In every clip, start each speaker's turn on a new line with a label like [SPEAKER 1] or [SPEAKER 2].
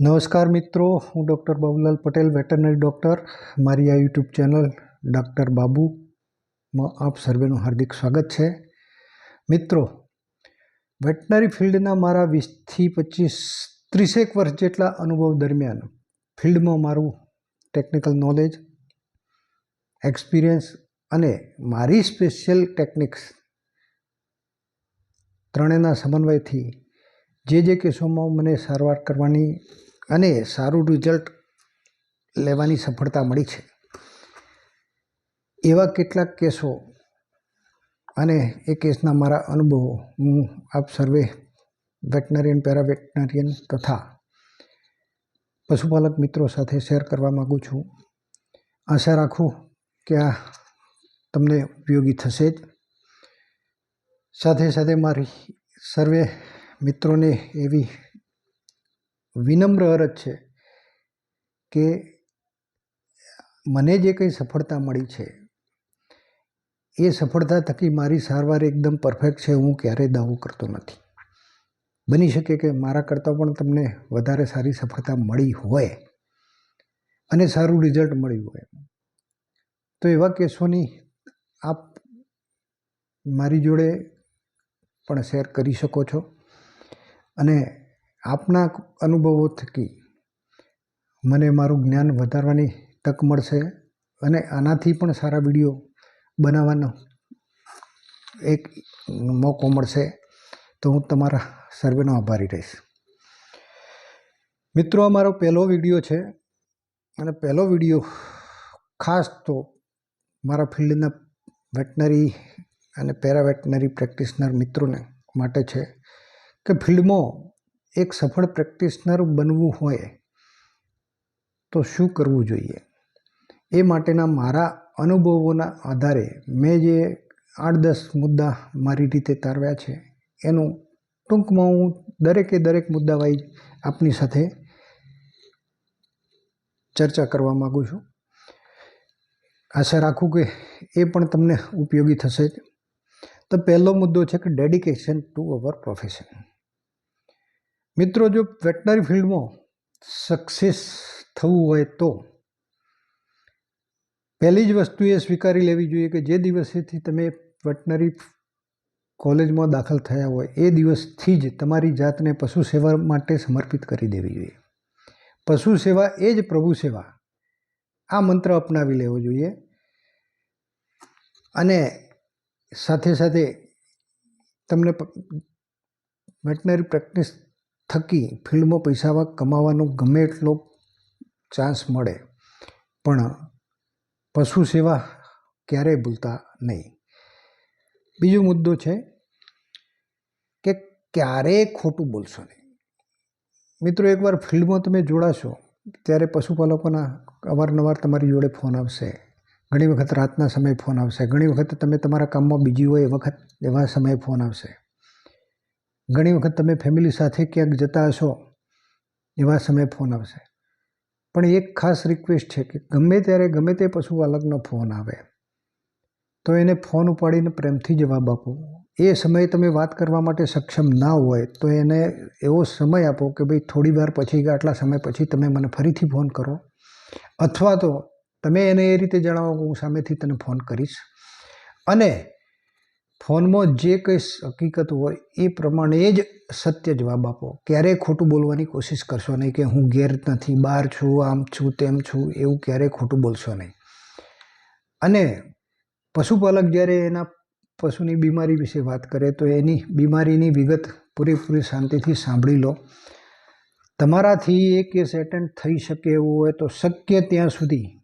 [SPEAKER 1] નમસ્કાર મિત્રો, હું doctor Babulal Patel, veterinary doctor. મારી આ યુટ્યુબ ચેનલ ડૉક્ટર બાબુમાં આપ સર્વેનું હાર્દિક સ્વાગત છે. મિત્રો વેટનરી ફિલ્ડના મારા વીસથી પચીસ, ત્રીસેક વર્ષ જેટલા અનુભવ દરમિયાન ફિલ્ડમાં મારું ટેકનિકલ નોલેજ, એક્સપિરિયન્સ અને મારી સ્પેશિયલ ટેકનિક્સ ત્રણેયના સમન્વયથી જે જે કેસોમાં મને સારવાર કરવાની અને સારું રિઝલ્ટ લેવાની સફળતા મળી છે. એવા કેટલાક કેસો અને એ કેસના મારા અનુભવો હું આપ સર્વે વેટનરિયન પેરાવેટનરિયન તથા પશુપાલક મિત્રો સાથે શેર કરવા માગું છું. આશા રાખું કે આ તમને ઉપયોગી થશે જ. સાથે સાથે મારી સર્વે મિત્રોને એવી વિનમ્ર અરજ છે કે મને જે કંઈ સફળતા મળી છે, એ સફળતા થકી મારી સારવાર એકદમ પરફેક્ટ છે, હું ક્યારેય દાવો કરતો નથી. બની શકે કે મારા કરતાં પણ તમને વધારે સારી સફળતા મળી હોય અને સારું રિઝલ્ટ મળ્યું હોય. તો એવા કેસોની આપ મારી જોડે પણ શેર કરી શકો છો અને આપના અનુભવો થકી મને મારું જ્ઞાન વધારવાની તક મળશે અને આનાથી પણ સારા વીડિયો બનાવવાનો એક મોકો મળશે. તો હું તમારા સર્વેનો આભારી રહીશ. મિત્રો, આ મારો પહેલો વીડિયો છે અને પહેલો વીડિયો ખાસ તો મારા ફિલ્ડના વેટનરી અને પેરાવેટનરી પ્રેક્ટિશનર મિત્રોને માટે છે કે ફિલ્ડમાં એક સફળ પ્રેક્ટિશનર બનવું હોય તો શું કરવું જોઈએ? એ માટેના મારા અનુભવોના આધારે મેં જે આઠ દસ મુદ્દા મારી રીતે તારવ્યા છે, એનું ટૂંકમાં હું દરેકે દરેક મુદ્દા વાઇઝ આપની સાથે ચર્ચા કરવા માગું છું. આશા રાખું કે એ પણ તમને ઉપયોગી થશે જ. તો પહેલો મુદ્દો છે કે ડેડિકેશન ટુ અવર પ્રોફેશન. મિત્રો, જો વેટનરી ફિલ્ડમાં સક્સેસ થવું હોય તો પહેલી જ વસ્તુ એ સ્વીકારી લેવી જોઈએ કે જે દિવસેથી તમે વેટનરી કોલેજમાં દાખલ થયા હોય, એ દિવસથી જ તમારી જાતને પશુ સેવા માટે સમર્પિત કરી દેવી જોઈએ. પશુ સેવા એ જ પ્રભુ સેવા. આ મંત્ર અપનાવી લેવો જોઈએ. અને સાથે સાથે તમને વેટનરી પ્રેક્ટિસ થકી ફિલ્ડમાં પૈસા કમાવાનો ગમે એટલો ચાન્સ મળે. પણ પશુ સેવા ક્યારેય ભૂલતા નહીં. બીજો મુદ્દો છે કે ક્યારેય ખોટું બોલશો નહીં. મિત્રો, એકવાર ફિલ્ડમાં તમે જોડાશો, ત્યારે પશુપાલકોના અવારનવાર તમારી જોડે ફોન આવશે. ઘણી વખત રાતના સમયે ફોન આવશે. ઘણી વખત તમે તમારા કામમાં બીજી હોય એ વખત એવા સમયે ફોન આવશે. ઘણી વખત તમે ફેમિલી સાથે ક્યાંક જતા હશો, એવા સમયે ફોન આવશે. પણ એક ખાસ રિક્વેસ્ટ છે કે ગમે ત્યારે ગમે તે પશુપાલકનો ફોન આવે, તો એને ફોન ઉપાડીને પ્રેમથી જવાબ આપો. એ સમયે તમે વાત કરવા માટે સક્ષમ ના હોય, તો એને એવો સમય આપો કે ભાઈ થોડી વાર પછી કે આટલા સમય પછી તમે મને ફરીથી ફોન કરો. અથવા તો તમે એને એ રીતે જણાવો કે હું સામેથી તને ફોન કરીશ. અને ફોનમાં જે કંઈ હકીકત હોય એ પ્રમાણે જ સત્ય જવાબ આપો. ક્યારેય ખોટું બોલવાની કોશિશ કરશો નહીં કે હું ઘેર નથી, બહાર છું, આમ છું, તેમ છું, એવું ક્યારેય ખોટું બોલશો નહીં. અને પશુપાલક જ્યારે એના પશુની બીમારી વિશે વાત કરે તો એની બીમારીની વિગત પૂરેપૂરી શાંતિથી સાંભળી લો. તમારાથી એ કેસ એટેન્ડ થઈ શકે એવું હોય તો શક્ય ત્યાં સુધી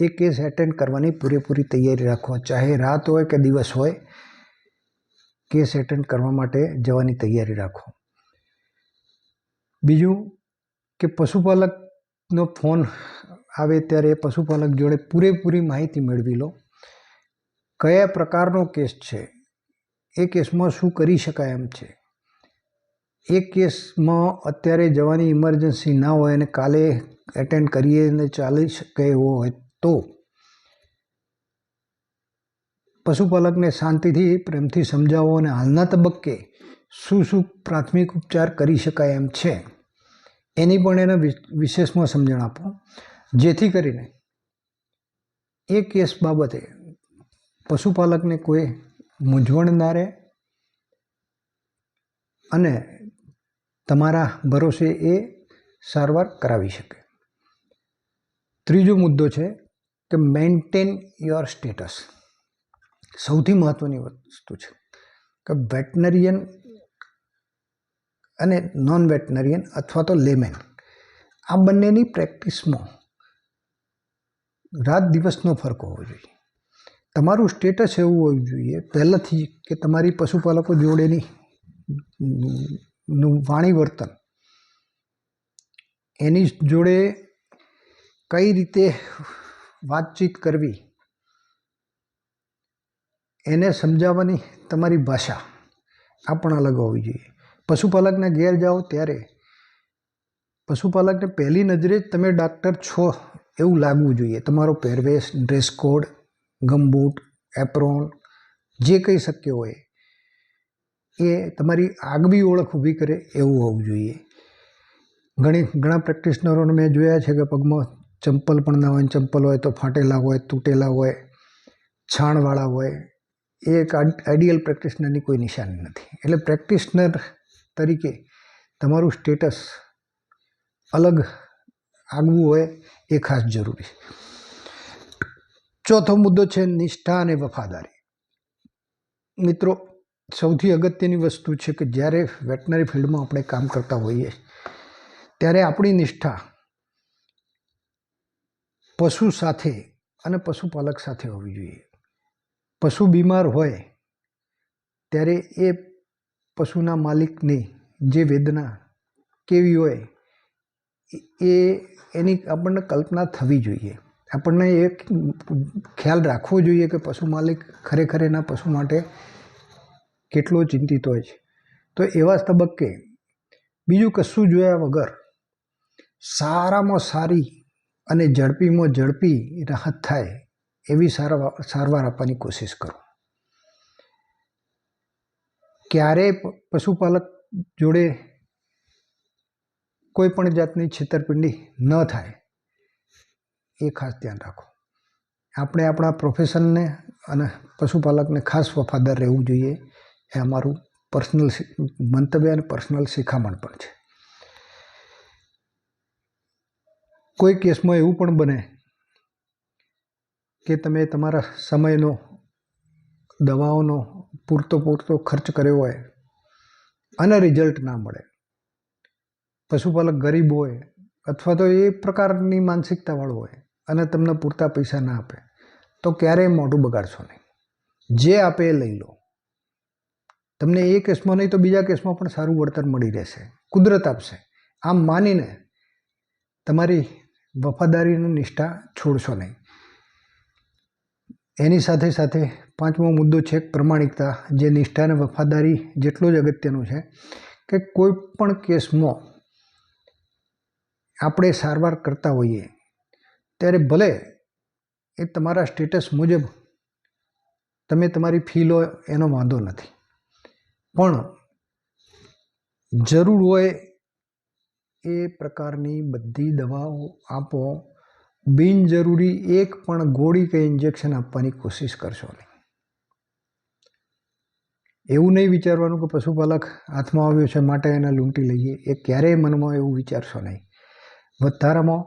[SPEAKER 1] એ કેસ એટેન્ડ કરવાની પૂરેપૂરી તૈયારી રાખો. ચાહે રાત હોય કે દિવસ હોય કેસ એટેન્ડ કરવા માટે જવાની તૈયારી રાખો. બીજું કે પશુપાલકનો ફોન આવે ત્યારે પશુપાલક જોડે પૂરેપૂરી માહિતી મેળવી લો. કયા પ્રકારનો કેસ છે? એ કેસમાં શું કરી શકાય એમ છે? એ કેસમાં અત્યારે જવાની ઇમરજન્સી ના હોય અને કાલે એટેન્ડ કરીએ અને ચાલી શકે એવો હોય તો પશુપાલકને શાંતિથી, પ્રેમથી સમજાવો અને હાલના તબક્કે શું શું પ્રાથમિક ઉપચાર કરી શકાય એમ છે, એની પણ એને વિશેષમાં સમજણ આપો. જેથી કરીને એ કેસ બાબતે પશુપાલકને કોઈ મૂંઝવણ ના રહે અને તમારા ભરોસે એ સારવાર કરાવી શકે. ત્રીજો મુદ્દો છે કે મેન્ટેન યોર સ્ટેટસ. સૌથી મહત્ત્વની વસ્તુ છે કે વેટનરિયન અને નોન વેટનરિયન અથવા તો લેમેન આ બંનેની પ્રેક્ટિસમાં રાત દિવસનો ફરક હોવો જોઈએ. તમારું સ્ટેટસ એવું હોવું જોઈએ પહેલાંથી કે તમારી પશુપાલકો જોડેની નું વાણી વર્તન એની જોડે કઈ રીતે વાતચીત કરવી એને સમજાવવાની તમારી ભાષા આ પણ અલગ હોવી જોઈએ. પશુપાલકના ઘેર જાઓ ત્યારે પશુપાલકને પહેલી નજરે જ તમે ડાક્ટર છો એવું લાગવું જોઈએ. તમારો પહેરવેશ ડ્રેસ કોડ ગમબૂટ એપ્રોન જે કંઈ શક્ય હોય એ તમારી આગવી ઓળખ ઊભી કરે એવું હોવું જોઈએ. ઘણી, ઘણા પ્રેક્ટિશનરોને મેં જોયા છે કે પગમાં ચંપલ પણ ના હોય ચંપલ હોય તો ફાટેલા હોય, તૂટેલા હોય, છાણવાળા હોય એ એક આઈડિયલ પ્રેક્ટિશનરની કોઈ નિશાની નથી. એટલે પ્રેક્ટિશનર તરીકે તમારું સ્ટેટસ અલગ આગવું હોય એ ખાસ જરૂરી છે. ચોથો મુદ્દો છે નિષ્ઠા અને વફાદારી. મિત્રો, સૌથી અગત્યની વસ્તુ છે કે જ્યારે વેટનરી ફિલ્ડમાં આપણે કામ કરતા હોઈએ, ત્યારે આપણી નિષ્ઠા પશુ સાથે અને પશુપાલક સાથે હોવી જોઈએ. પશુ બીમાર હોય, ત્યારે એ પશુના માલિકની જે વેદના કેવી હોય, એ એની આપણને કલ્પના થવી જોઈએ. આપણને એ ખ્યાલ રાખવો જોઈએ કે પશુ માલિક ખરેખર એના પશુ માટે કેટલો ચિંતિત હોય છે. તો એવા તબક્કે બીજું કશું જોયા વગર સારામાં સારી અને ઝડપીમાં ઝડપી રાહત થાય એવી સારવાર સારવાર આપવાની કોશિશ કરો. ક્યારેય પશુપાલક જોડે કોઈ પણ જાતની છેતરપિંડી ન થાય, એ ખાસ ધ્યાન રાખો. આપણે આપણા પ્રોફેશનને અને પશુપાલકને ખાસ વફાદાર રહેવું જોઈએ, એ અમારું પર્સનલ મંતવ્ય અને પર્સનલ શિખામણ પણ છે. કોઈ કેસમાં એવું પણ બને કે તમે તમારા સમયનો, દવાઓનો પૂરતો પૂરતો ખર્ચ કર્યો હોય અને રિઝલ્ટ ના મળે. પશુપાલક ગરીબ હોય અથવા તો એ પ્રકારની માનસિકતાવાળો હોય અને તમને પૂરતા પૈસા ના આપે, તો ક્યારેય મોઢું બગાડશો નહીં. જે આપે એ લઈ લો. તમને એ કેસમાં નહીં તો બીજા કેસમાં પણ સારું વળતર મળી રહેશે. કુદરત આપશે. આમ માનીને તમારી વફાદારીની નિષ્ઠા છોડશો નહીં. એની સાથે સાથે પાંચમો મુદ્દો છે પ્રમાણિકતા, જે નિષ્ઠા અને વફાદારી જેટલો જ અગત્યનો છે કે કોઈ પણ કેસમાં આપણે સારવાર કરતા હોઈએ, ત્યારે ભલે એ તમારા સ્ટેટસ મુજબ તમે તમારી ફી લો, એનો વાંધો નથી. પણ જરૂર હોય એ પ્રકારની બધી દવાઓ આપો બિનજરૂરી એક પણ ગોળી કે ઇન્જેક્શન આપવાની કોશિશ કરશો નહીં. એવું નહીં વિચારવાનું કે પશુપાલક હાથમાં આવ્યો છે માટે એને લૂંટી લઈએ, એ ક્યારેય મનમાં એવું વિચારશો નહીં. વધારામાં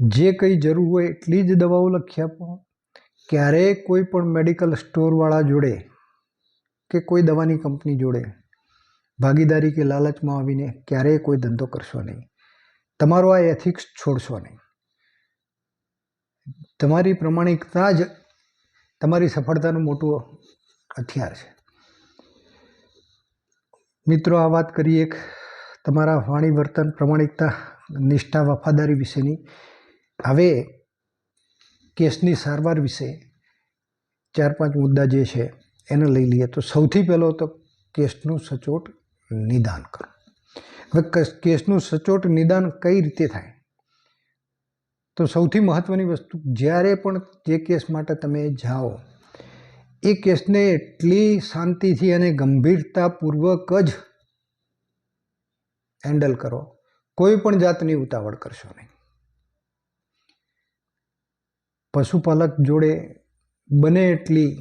[SPEAKER 1] જે કંઈ જરૂર હોય એટલી જ દવાઓ લખી આપો. ક્યારેય કોઈ પણ મેડિકલ સ્ટોરવાળા જોડે કે કોઈ દવાની કંપની જોડે ભાગીદારી કે લાલચમાં આવીને ક્યારેય કોઈ ધંધો કરશો નહીં. તમારો આ એથિક્સ છોડશો નહીં. તમારી પ્રમાણિકતા જ તમારી સફળતાનું મોટું હથિયાર છે. મિત્રો, આ વાત કરી એક તમારા વાણી વર્તન પ્રમાણિકતા નિષ્ઠા વફાદારી વિશેની. હવે કેસની સારવાર વિશે ચાર પાંચ મુદ્દા જે છે એને લઈ લઈએ. તો સૌથી પહેલો તો કેસનું સચોટ નિદાન કરો. હવે કેસનું સચોટ નિદાન કઈ રીતે થાય? તો સૌથી મહત્ત્વની વસ્તુ, જ્યારે પણ જે કેસ માટે તમે જાઓ, એ કેસને એટલી શાંતિથી અને ગંભીરતાપૂર્વક જ હેન્ડલ કરો. કોઈ પણ જાતની ઉતાવળ કરશો નહીં. પશુપાલક જોડે બને એટલી,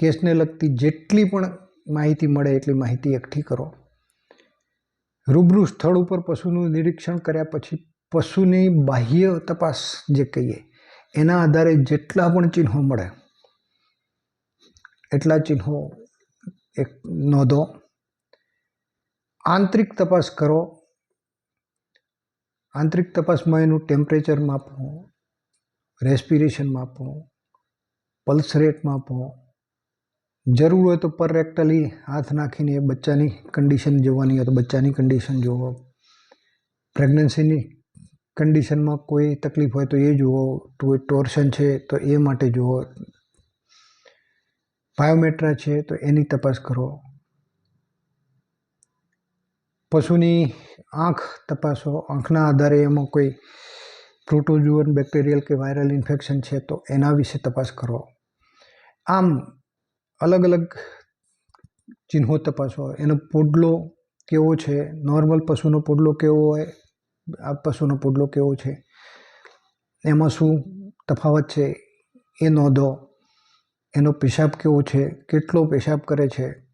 [SPEAKER 1] કેસને લગતી જેટલી પણ માહિતી મળે એટલી માહિતી એકઠી કરો. રૂબરૂ સ્થળ ઉપર પશુનું નિરીક્ષણ કર્યા પછી પશુની બાહ્ય તપાસ જે કહીએ, એના આધારે જેટલા પણ ચિહ્નો મળે, એટલા ચિહ્નો એક નોંધો. આંતરિક તપાસ કરો. આંતરિક તપાસમાં એનું ટેમ્પરેચર માપો રેસ્પિરેશન માપો પલ્સ રેટ માપો. જરૂર હોય તો પર રેક્ટલી હાથ નાખીને એ બચ્ચાની કન્ડિશન જોવાની હોય તો બચ્ચાની કન્ડિશન જોવો. પ્રેગ્નન્સીની કન્ડિશનમાં કોઈ તકલીફ હોય તો એ જુઓ કોઈ ટોર્શન છે તો એ માટે જુઓ. બાયોમેટ્રા છે તો એની તપાસ કરો. પશુની આંખ તપાસો. આંખના આધારે એમાં કોઈ પ્રોટોજુઅન બેક્ટેરિયલ કે વાયરલ ઇન્ફેક્શન છે તો એના વિશે તપાસ કરો. આમ અલગ અલગ ચિહ્નો તપાસો. એનો પોડલો કેવો છે? નોર્મલ પશુનો પોડલો કેવો હોય? આ પશુનો પોડલો કેવો છે? એમાં શું તફાવત છે? એ નોંધો. એનો પેશાબ કેવો છે? કેટલો પેશાબ કરે છે?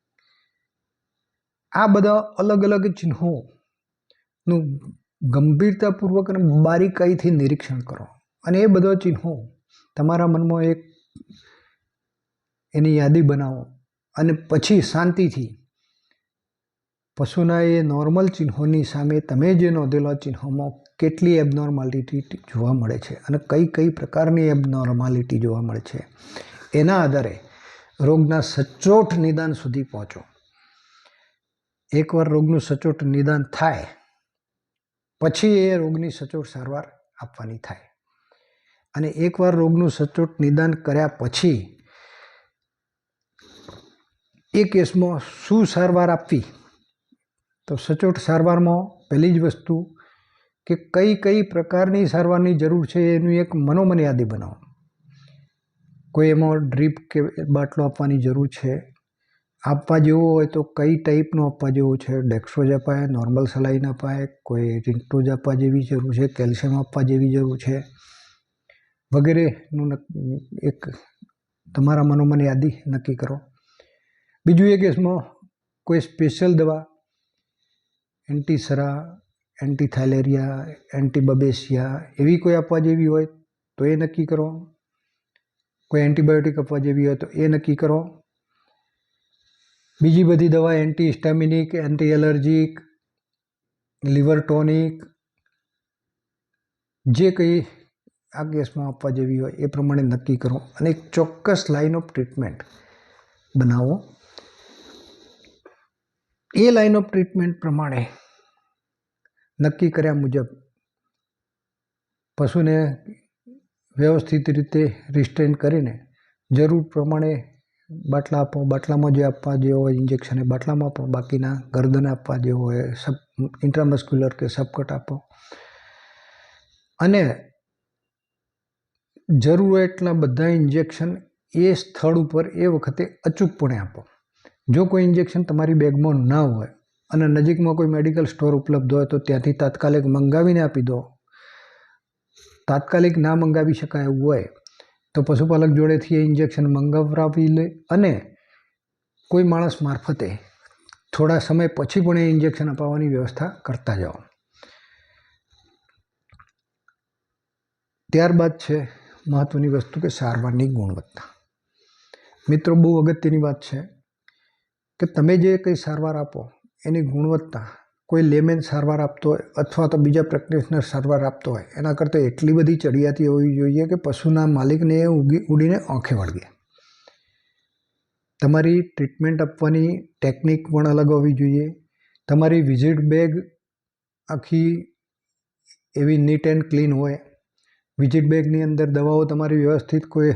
[SPEAKER 1] આ બધા અલગ અલગ ચિહ્નોનું ગંભીરતાપૂર્વક અને બારીકાઈથી નિરીક્ષણ કરો. અને એ બધા ચિહ્નો તમારા મનમાં એક એની યાદી બનાવો અને પછી શાંતિથી પશુના એ નોર્મલ ચિહ્નોની સામે તમે જે નોંધેલા ચિહ્નોમાં કેટલી એબનોર્માલિટી જોવા મળે છે અને કઈ કઈ પ્રકારની એબનોર્માલિટી જોવા મળે છે, એના આધારે રોગના સચોટ નિદાન સુધી પહોંચો. એકવાર રોગનું સચોટ નિદાન થાય, પછી એ રોગની સચોટ સારવાર આપવાની થાય. અને એકવાર રોગનું સચોટ નિદાન કર્યા પછી એ કેસમાં શું સારવાર આપવી તો સચોટ સારવારમાં પહેલી જ વસ્તુ કે કઈ કઈ પ્રકારની સારવારની જરૂર છે એનું એક મનોમન યાદી બનાવો. કોઈ એમાં ડ્રીપ કે બાટલો આપવાની જરૂર છે, આપવા જેવો હોય તો કઈ ટાઈપનો આપવા જેવો છે ડેક્સ્ટ્રોજ અપાય, નોર્મલ સલાઈન અપાય, કોઈ રિન્ટોજ આપવા જેવી જરૂર છે, કેલ્શિયમ આપવા જેવી જરૂર છે, વગેરેનું એક તમારા મનોમન યાદી નક્કી કરો. બીજું એ કેસમાં કોઈ સ્પેશિયલ દવા એન્ટીસરા, એન્ટીથાઇલેરિયા, એન્ટીબબેસિયા એવી કોઈ આપવા જેવી હોય તો એ નક્કી કરો. કોઈ એન્ટીબાયોટિક આપવા જેવી હોય તો એ નક્કી કરો. બીજી બધી દવા anti histaminic anti allergic liver tonic, જે કંઈ આ કેસમાં આપવા જેવી હોય એ પ્રમાણે નક્કી કરો અને એક ચોક્કસ લાઇન ઓફ ટ્રીટમેન્ટ બનાવો. એ લાઇન ઓફ ટ્રીટમેન્ટ પ્રમાણે નક્કી કર્યા મુજબ પશુને વ્યવસ્થિત રીતે રિસ્ટ્રેન કરીને જરૂર પ્રમાણે બાટલા આપો, બાટલામાં જે આપવા જેવો હોય ઇન્જેક્શન એ બાટલામાં આપો, બાકીના ગરદને આપવા જેવો હોય સબ ઇન્ટ્રામસ્ક્યુલર કે સબકટ આપો. અને જરૂર એટલા બધા ઇન્જેક્શન એ સ્થળ ઉપર એ વખતે અચૂકપણે આપો. જો કોઈ ઇન્જેક્શન તમારી બેગમાં ન હોય અને નજીકમાં કોઈ મેડિકલ સ્ટોર ઉપલબ્ધ હોય તો ત્યાંથી તાત્કાલિક મંગાવીને આપી દો. તાત્કાલિક ના મંગાવી શકાય એવું હોય તો પશુપાલક જોડેથી એ ઇન્જેક્શન મંગાવરાવી લે અને કોઈ માણસ મારફતે થોડા સમય પછી પણ એ ઇન્જેક્શન અપાવવાની વ્યવસ્થા કરતા જાઓ. ત્યારબાદ છે મહત્ત્વની વસ્તુ કે સારવારની ગુણવત્તા. મિત્રો, બહુ અગત્યની વાત છે કે તમે જે કંઈ સારવાર આપો, એની ગુણવત્તા, કોઈ લેમેન સારવાર આપતો હોય અથવા તો બીજા પ્રેક્ટિશનર સારવાર આપતો હોય, એના કરતાં એટલી બધી ચડિયાતી હોવી જોઈએ કે પશુના માલિકને એ ઉગી, ઉડીને આંખે વળગે. તમારી ટ્રીટમેન્ટ આપવાની ટેકનિક પણ અલગ હોવી જોઈએ. તમારી વિઝિટ બેગ આખી એવી નીટ એન્ડ ક્લીન હોય. વિઝિટ બેગની અંદર દવાઓ તમારી વ્યવસ્થિત કોઈ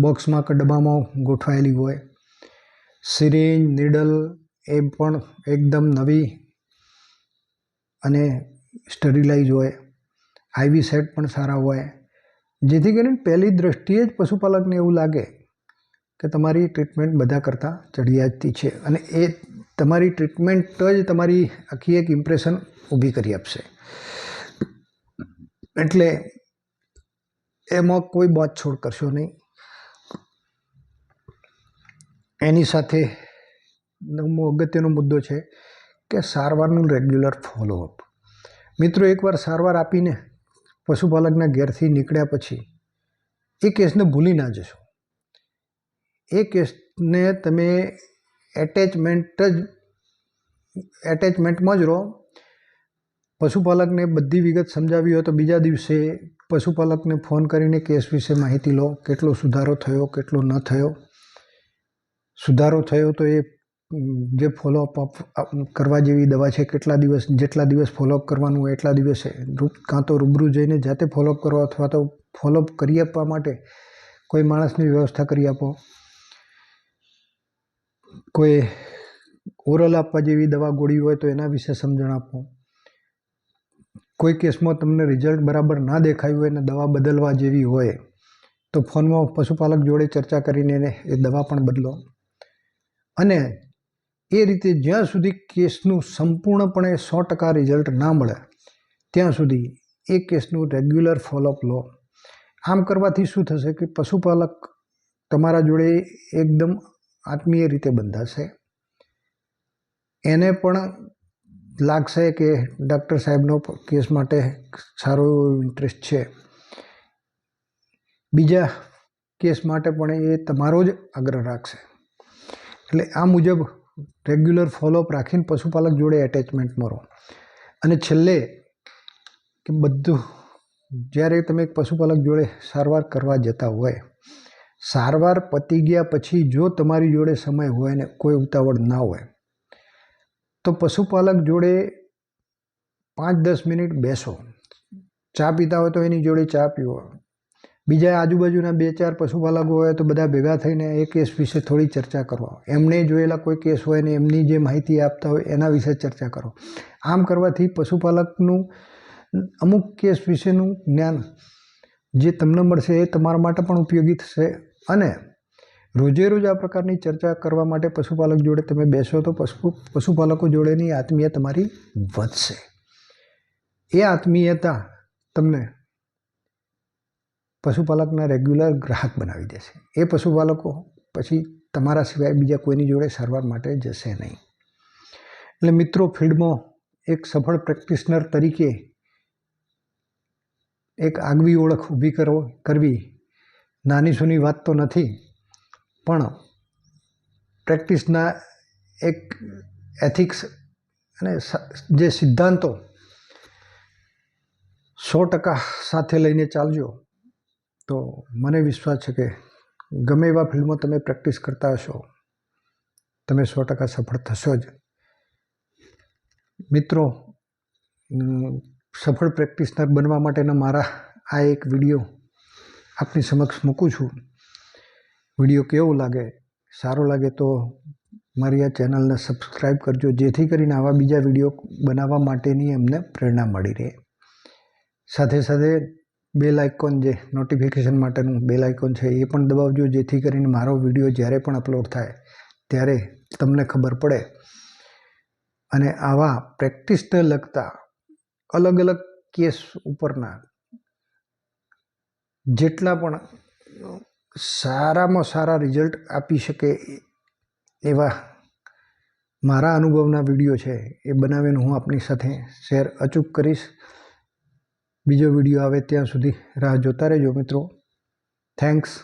[SPEAKER 1] બોક્સમાં કે ડબ્બામાં ગોઠવાયેલી હોય. સિરિંજ, નીડલ એ પણ એકદમ નવી અને સ્ટરીલાઇઝ હોય. આઈવી સેટ પણ સારા હોય. જેથી કરીને પહેલી દ્રષ્ટિએ જ પશુપાલકને એવું લાગે કે તમારી ટ્રીટમેન્ટ બધા કરતાં ચડિયાતી છે અને એ તમારી ટ્રીટમેન્ટ જ તમારી આખી એક ઇમ્પ્રેશન ઊભી કરી આપશે. એટલે એમાં કોઈ બાંધછોડ કરશો નહીં. એની સાથે અગત્યનો મુદ્દો છે કે સારવારનું રેગ્યુલર ફોલોઅપ મિત્રો, એકવાર સારવાર આપીને પશુપાલકના ઘેરથી નીકળ્યા પછી એ કેસને ભૂલી ના જશો. એ કેસને તમે એટેચમેન્ટ જ એટેચમેન્ટમાં જ રહો. પશુપાલકને બધી વિગત સમજાવી હોય તો બીજા દિવસે પશુપાલકને ફોન કરીને કેસ વિશે માહિતી લો. કેટલો સુધારો થયો, કેટલો ન થયો. સુધારો થયો તો એ, જે ફોલોઅપ કરવા જેવી દવા છે, કેટલા દિવસ, જેટલા દિવસ ફોલોઅપ કરવાનું હોય, એટલા દિવસે કાં તો રૂબરૂ જઈને જાતે ફોલોઅપ કરો અથવા તો ફોલોઅપ કરી આપવા માટે કોઈ માણસની વ્યવસ્થા કરી આપો. કોઈ ઓરલ આપવા જેવી દવા ગોળી હોય તો એના વિશે સમજણ આપો. કોઈ કેસમાં તમને રિઝલ્ટ બરાબર ના દેખાયું હોય અને દવા બદલવા જેવી હોય, તો ફોનમાં પશુપાલક જોડે ચર્ચા કરીને એ દવા પણ બદલો. અને એ રીતે જ્યાં સુધી કેસનું સંપૂર્ણપણે સો ટકા રિઝલ્ટ ના મળે, ત્યાં સુધી એ કેસનું રેગ્યુલર ફોલોઅપ લો. આમ કરવાથી શું થશે કે પશુપાલક તમારા જોડે એકદમ આત્મીય રીતે બંધાશે. એને પણ લાગશે કે ડૉક્ટર સાહેબનો કેસ માટે સારો એવો ઇન્ટરેસ્ટ છે. બીજા કેસ માટે પણ એ તમારો જ આગ્રહ રાખશે. એટલે આ મુજબ રેગ્યુલર ફોલોઅપ રાખીને પશુપાલક જોડે એટેચમેન્ટમાં રહો અને છેલ્લે કે બધું, જ્યારે તમે પશુપાલક જોડે સારવાર કરવા જતા હોય, સારવાર પતી ગયા પછી જો તમારી જોડે સમય હોય ને કોઈ ઉતાવળ ના હોય, તો પશુપાલક જોડે પાંચ દસ મિનિટ બેસો. ચા પીતા હોય તો એની જોડે ચા પીવો. બીજા આજુબાજુના બે ચાર પશુપાલકો હોય તો બધા ભેગા થઈને એ કેસ વિશે થોડી ચર્ચા કરો. એમને જોયેલા કોઈ કેસ હોય ને એમની જે માહિતી આપતા હોય એના વિશે ચર્ચા કરો. આમ કરવાથી પશુપાલકનું અમુક કેસ વિશેનું જ્ઞાન જે તમને મળશે એ તમારા માટે પણ ઉપયોગી થશે અને રોજે રોજ આ પ્રકારની ચર્ચા કરવા માટે પશુપાલક જોડે તમે બેસો તો પશુ પશુપાલકો જોડેની આત્મીય તમારી વધશે. એ આત્મીયતા તમને પશુપાલકના રેગ્યુલર ગ્રાહક બનાવી દેશે. એ પશુપાલકો પછી તમારા સિવાય બીજા કોઈની જોડે સારવાર માટે જશે નહીં. એટલે મિત્રો, ફિલ્ડમાં એક સફળ પ્રેક્ટિશનર તરીકે એક આગવી ઓળખ ઊભી કરો, કરવી નાની સૂની વાત તો નથી, પણ પ્રેક્ટિસના એક એથિક્સ અને જે સિદ્ધાંતો સો ટકા સાથે લઈને ચાલજો. તો મને વિશ્વાસ છે કે ગમે એવા ફિલ્ડમાં તમે પ્રેક્ટિસ કરતા હશો, તમે સો ટકા સફળ થશો જ. મિત્રો સફળ પ્રેક્ટિસનર બનવા માટેના મારા આ એક વીડિયો આપની સમક્ષ મૂકું છું. વીડિયો કેવો લાગે? સારો લાગે તો મારી આ ચેનલને સબસ્ક્રાઈબ કરજો, જેથી કરીને આવા બીજા વીડિયો બનાવવા માટેની એમને પ્રેરણા મળી રહે. સાથે સાથે બેલ આઇકોન જે નોટિફિકેશન માટેનું બેલ આઇકોન છે, એ પણ દબાવજો, જેથી કરીને મારો વીડિયો જ્યારે પણ અપલોડ થાય, ત્યારે તમને ખબર પડે. અને આવા પ્રેક્ટિસને લગતા અલગ અલગ કેસ ઉપરના જેટલા પણ સારામાં સારા રિઝલ્ટ આપી શકે એવા મારા અનુભવના વીડિયો છે, એ બનાવીને હું આપની સાથે શેર અચૂક કરીશ. બીજો વીડિયો આવે ત્યાં સુધી રાહ જોતા રહેજો મિત્રો. થેન્ક્સ